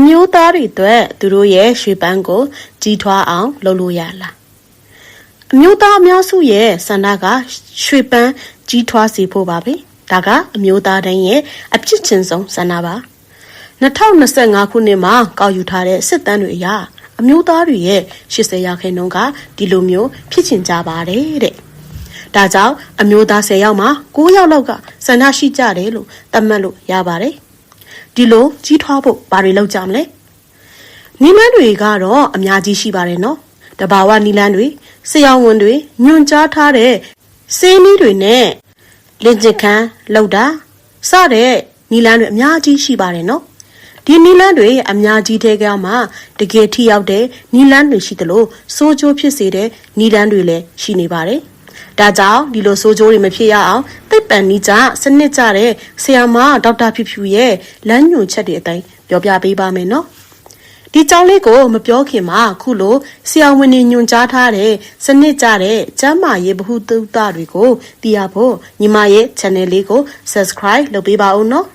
အမျိုးသားတွေအတွက်သူတို့ရဲ့ရွှေပန်းကိုကြီးထွားအောင် လုပ်လို့ရလားအမျိုးသားအများစုရဲ့ဆန္ဒကရွှေပန်းကြီးထွားစေဖို့ပါပဲဒါကအမျိုးသားတိုင်းရဲ့အဖြစ်ချင်းဆုံးဆန္ဒပါ2025ခုနှစ်မှာကောက်ယူထားတဲ့စစ်တမ်းတွေအရအမျိုးသားတွေရဲ့80ရာခိုင်နှုန်းကဒီလိုမျိုးဖြစ်ချင်ကြပါတယ်တဲ့ဒါကြောင့်အမျိုးသား10ယောက်မှာ9ယောက်လောက်ကဆန္ဒရှိကြတယ်လို့သတ်မှတ်လို့ရပါတယ် ဒီလိုကြီးထွားဖို့ဘာတွေလုပ်ကြမလဲနီလန်းတွေကတော့အများကြီးရှိပါတယ်နော်တဘာဝနီလန်းတွေဆရာဝန်တွေညွန်ကြားထားတဲ့စေးနီးတွေနဲ့လင်ကျင်ခန်းလောက်တာစတဲ့နီလန်းတွေအများကြီးရှိပါတယ်နော်ဒီနီလန်းတွေအများကြီးတဲ့ကြောင်မှာတကယ်ထိရောက်တဲ့နီလန်းတွေရှိသလိုစိုးကျိုးဖြစ်စေတဲ့နီလန်းတွေလည်းရှိနေပါတယ် ဒါကြောင့်ဒီလိုစိုးကျိုးတွေမဖြစ်ရအောင်သိပ္ပံနည်းကြစနစ်ကြတဲ့ဆရာမဒေါက်တာဖြူဖြူရဲ့လမ်းညွှန်ချက်တွေအတိုင်းပြောပြပေးပါမယ်နော်ဒီကြောင်းလေးကိုမပြောခင်မှာခုလိုဆရာဝန်တွေညွှန်ကြားထားတဲ့စနစ်ကြတဲ့ကျမ်းမာရေးဗဟုသုတတွေကိုသိရဖို့ညီမရဲ့ channel လေးကို subscribe လုပ်ပေးပါဦးနော်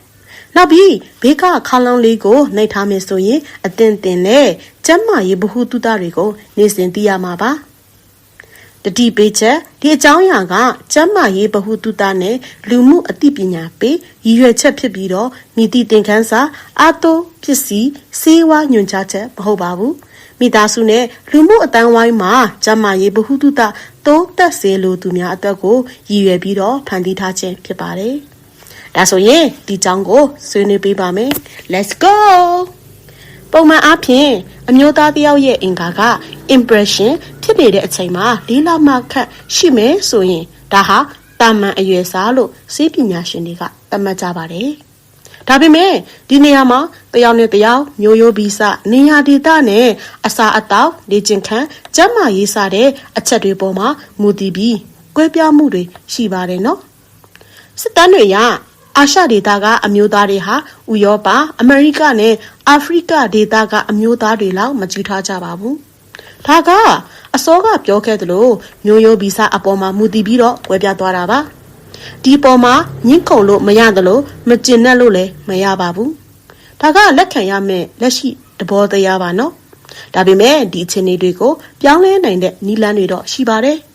နောက်ပြီးဘေးကခါလောင်းလေးကိုနှိပ်ထားမယ်ဆိုရင်အသင်တင်နဲ့ကျမ်းမာရေးဗဟုသုတတွေကိုနေ့စဉ်သိရမှာပါ တတိပေးချက်ဒီအကြောင်းအရာကကျမ်းမာရေးဗဟုသုတနဲ့လူမှုအသိပညာပေးရည်ရွယ်ချက်ဖြစ်ပြီးတော့မိတိသင်ခန်းစာအာတိုပစ္စည်းစေဝါညွှန်ကြားချက်မဟုတ်ပါဘူးမိသားစုနဲ့လူမှုအတန်းဝိုင်းမှာကျမ်းမာရေးဗဟုသုတတိုးတက်စေလိုသူများအတွက်ကိုရည်ရွယ်ပြီးတော့ဖန်တီးထားခြင်းဖြစ်ပါတယ်ဒါဆိုရင်ဒီကြောင်းကိုဆွေးနွေးပေးပါမယ် let's go ပုံမှန်အားဖြင့်အမျိုးသားတယောက်ရဲ့အင်္ဂါက impression ဖြစ်နေတဲ့အချိန်မှာလေးလမှခန့်ရှိမယ်ဆိုရင်ဒါဟာတာမန်အရွယ်စားလို့စေပညာရှင်တွေကသတ်မှတ်ကြပါတယ်။ဒါပေမဲ့ဒီနေရာမှာတယောက်နဲ့တယောက်မျိုးရိုးဗီဇနေရာဒေသနဲ့အစာအသောက်လေ့ကျင့်ခန်းကျန်းမာရေးစတဲ့အချက်တွေပေါ်မှာမူတည်ပြီးကွဲပြားမှုတွေရှိပါတယ်နော်။စစ်တမ်းတွေရ အာရှဒေသကအမျိုးသားတွေဟာဥရောပ အမေရိကနဲ့ အာဖရိကဒေသကအမျိုးသားတွေလောက် မကြည့်ထားကြပါဘူး။ဒါကအစောကပြောခဲ့သလို မျိုးရိုးဗီဇအပေါ်မှာ မူတည်ပြီးတော့ဝယ်ပြသွားတာပါ။ဒီပေါ်မှာညှင်းခုန်လို့မရသလို မကျင်နဲ့လို့လည်း မရပါဘူး။ဒါက လက်ခံရမယ့် လက်ရှိတဘောတရားပါနော်။ဒါပေမဲ့ ဒီအခြေအနေတွေကို ပြောင်းလဲနိုင်တဲ့နီလန်းတွေတော့ ရှိပါတယ်။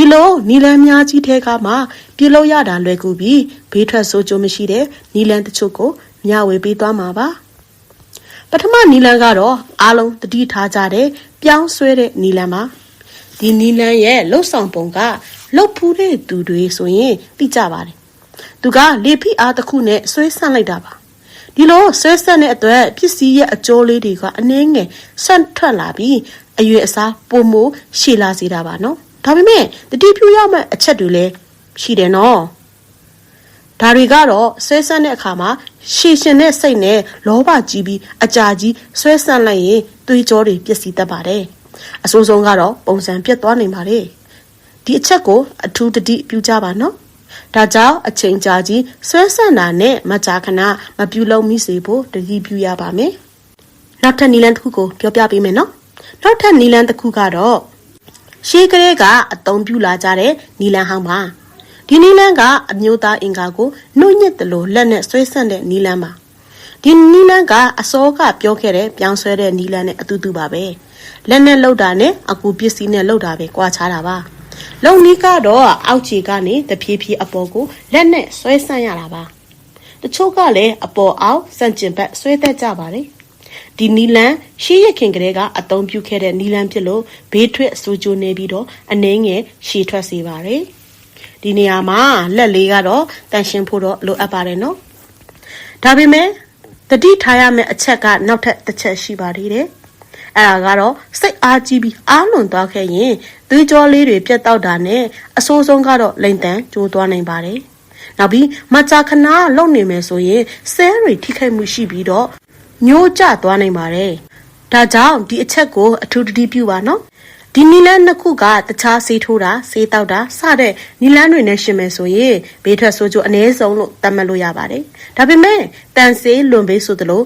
ဒီလိုနီလန်းများကြီးထဲကမှပြုလုပ်ရတာလွယ်ကူပြီးဘေးထွက်ဆိုးကျိုးမရှိတဲ့နီလန်းတချို့ကိုမျှဝေပေးသွားမှာပါပထမနီလန်းကတော့အားလုံးတတိထားကြတဲ့ပြောင်းဆွဲတဲ့နီလန်းပါဒီနီလန်းရဲ့လှုပ်ဆောင်ပုံကလှုပ်ဖူးတဲ့သူတွေဆိုရင်သိကြပါတယ်သူကလေဖိအားတစ်ခုနဲ့ဆွဲဆန့်လိုက်တာပါဒီလိုဆွဲဆက်တဲ့အတွက်ပစ္စည်းရဲ့အကျိုးလေးတွေကအနှင်းငယ်ဆန့်ထွက်လာပြီးအရွယ်အစားပုံမိုးရှည်လာစေတာပါနော် ဒါပေမဲ့တတိပြုရမယ့်အချက်တွေလည်းရှိတယ်နော်ဒါတွေကတော့ဆွဲဆန့်တဲ့အခါမှာရှည်ရှင်တဲ့စိတ်နဲ့လောဘကြီးပြီးအကြာကြီးဆွဲဆန့်လိုက်ရင်သွေးကြောတွေပျက်စီးတတ်ပါတယ်အဆိုးဆုံးကတော့ပုံစံပြတ်သွားနိုင်ပါတယ်ဒီအချက်ကိုအထူးတတိပြုကြပါနော်ဒါကြောင့်အချိန်ကြာကြီးဆွဲဆန့်တာနဲ့မကြာခဏမပြုလုပ်မိစေဖို့တတိပြုရပါမယ်နောက်ထပ်နီလန်တစ်ခုကိုပြောပြပေးမယ်နော်နောက်ထပ်နီလန်တစ်ခုကတော့ ရှေးကလေးကအသုံးပြုလာကြတဲ့နီလန်ဟောင်းပါဒီနီလန်ကအမျိုးသားအင်္ဂါကိုနှုတ်ညစ်တယ်လို့လက်နဲ့ဆွဲဆန့်တဲ့နီလန်ပါဒီနီလန်ကအစောကပြောခဲ့တဲ့ပြောင်းဆွဲတဲ့နီလန်နဲ့အတူတူပါပဲလက်နဲ့လှုပ်တာနဲ့အကူပစ္စည်းနဲ့လှုပ်တာပဲကွာခြားတာပါလုံနီးကတော့အောက်ခြေကနေတဖြည်းဖြည်းအပေါ်ကိုလက်နဲ့ဆွဲဆန့်ရတာပါတချို့ကလည်းအပေါ်အောက်စန့်ကျင်ဘက်ဆွဲသက်ကြပါတယ် ဒီနီလန်ရှေးရခင်ကလေးကအသုံးပြုခဲ့တဲ့နီလန်ဖြစ်လို့ဘေးထွက်ဆိုးကျိုးနေပြီးတော့အနှင်းငယ်ရှည်ထွက်စေပါတယ်ဒီနေရာမှာလက်လေးကတော့တန်ရှင်းဖို့တော့လိုအပ်ပါတယ်နော်ဒါပေမဲ့တတိထားရမယ့်အချက်ကနောက်ထပ်တစ်ချက်ရှိပါသေးတယ်အဲ့ဒါကတော့စိတ်အားကြီးပြီးအားလွန်သွားခဲ့ရင်သွေးကြောလေးတွေပြတ်တောက်တာနဲ့အဆိုးဆုံးကတော့လိန်တန်ကျိုးသွားနိုင်ပါတယ်နောက်ပြီးမကြာခဏလုံနေမယ်ဆိုရင်ဆဲတွေထိခိုက်မှုရှိပြီးတော့ ညှိုးကျသွားနိုင်ပါတယ်။ဒါကြောင့်ဒီအချက်ကိုအထူးတတိပြုပါနော်။ဒီနီလန်းနှစ်ခုကတခြားဆေးထိုးတာဆေးတောက်တာစတဲ့နီလန်းတွေနဲ့ရှင်မယ်ဆိုရင်ဘေးထွက်ဆိုးကျိုးအ ਨੇ ဆုံးလို့သတ်မှတ်လို့ရပါတယ်။ဒါပေမဲ့တန်ဆေးလွန်ပေးဆိုသလို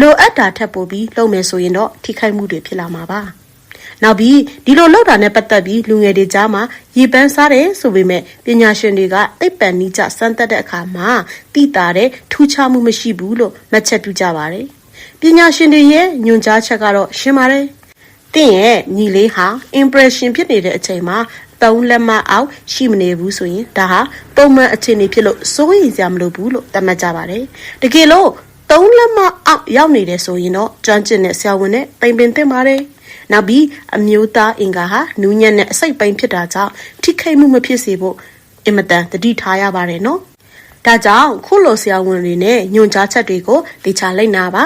လိုအပ်တာထက်ပိုပြီးလုပ်မယ်ဆိုရင်တော့ထိခိုက်မှုတွေဖြစ်လာမှာပါ။နောက်ပြီးဒီလိုလောက်တာနဲ့ပတ်သက်ပြီးလူငယ်တွေကြားမှာရေပန်းစားတယ်ဆိုပေမဲ့ပညာရှင်တွေကသိပ္ပံနည်းကျစမ်းသပ်တဲ့အခါမှာသိတာတဲ့ထူးခြားမှုမရှိဘူးလို့မှတ်ချက်ပြုကြပါတယ်။ ပညာရှင်တွေရဲ့ညွှန်ကြားချက်ကတော့ရှင်းပါတယ်။တင့်ရဲ့ညီလေးဟာ impression ဖြစ်နေတဲ့အချိန်မှာသုံးလက်မအောက်ရှိမနေဘူးဆိုရင်ဒါဟာပုံမှန်အခြေအနေဖြစ်လို့စိုးရိမ်စရာမလိုဘူးလို့သတ်မှတ်ကြပါတယ်။တကယ်လို့သုံးလက်မအောက်ရောက်နေတယ်ဆိုရင်တော့ကျွမ်းကျင်တဲ့ဆရာဝန်နဲ့ပိန်ပင်သင့်ပါတယ်။နောက်ပြီးအမျိုးသားအင်္ဂါဟာနူးညံ့တဲ့အစိတ်ပိုင်းဖြစ်တာကြောင့်ထိခိုက်မှုမဖြစ်စေဖို့အင်မတန်တတိထားရပါတယ်နော်။ဒါကြောင့်ခုလိုဆရာဝန်တွေနဲ့ညွှန်ကြားချက်တွေကိုတေချာလိုက်နာပါ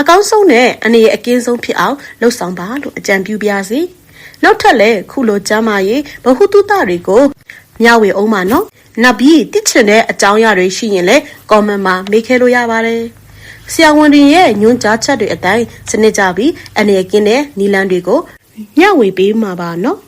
အကောင်းဆုံးနဲ့အနေရအကင်းဆုံးဖြစ်အောင်လှုပ်ဆောင်ပါလို့အကြံပြုပါရစေနောက်ထပ်လည်းခုလိုကျမ်းမာရေးဗဟုသုတတွေကိုမျှဝေအောင်ပါနော်နောက်ပြီးတည်ချင်တဲ့အကြောင်းအရာတွေရှိရင်လည်း comment မှာမေးခဲလို့ရပါတယ်ဆရာဝန်တွေရဲ့ညွှန်ကြားချက်တွေအတိုင်းစနစ်ကြပြီးအနေရကင်းတဲ့နီလန်းတွေကိုမျှဝေပေးမှာပါနော်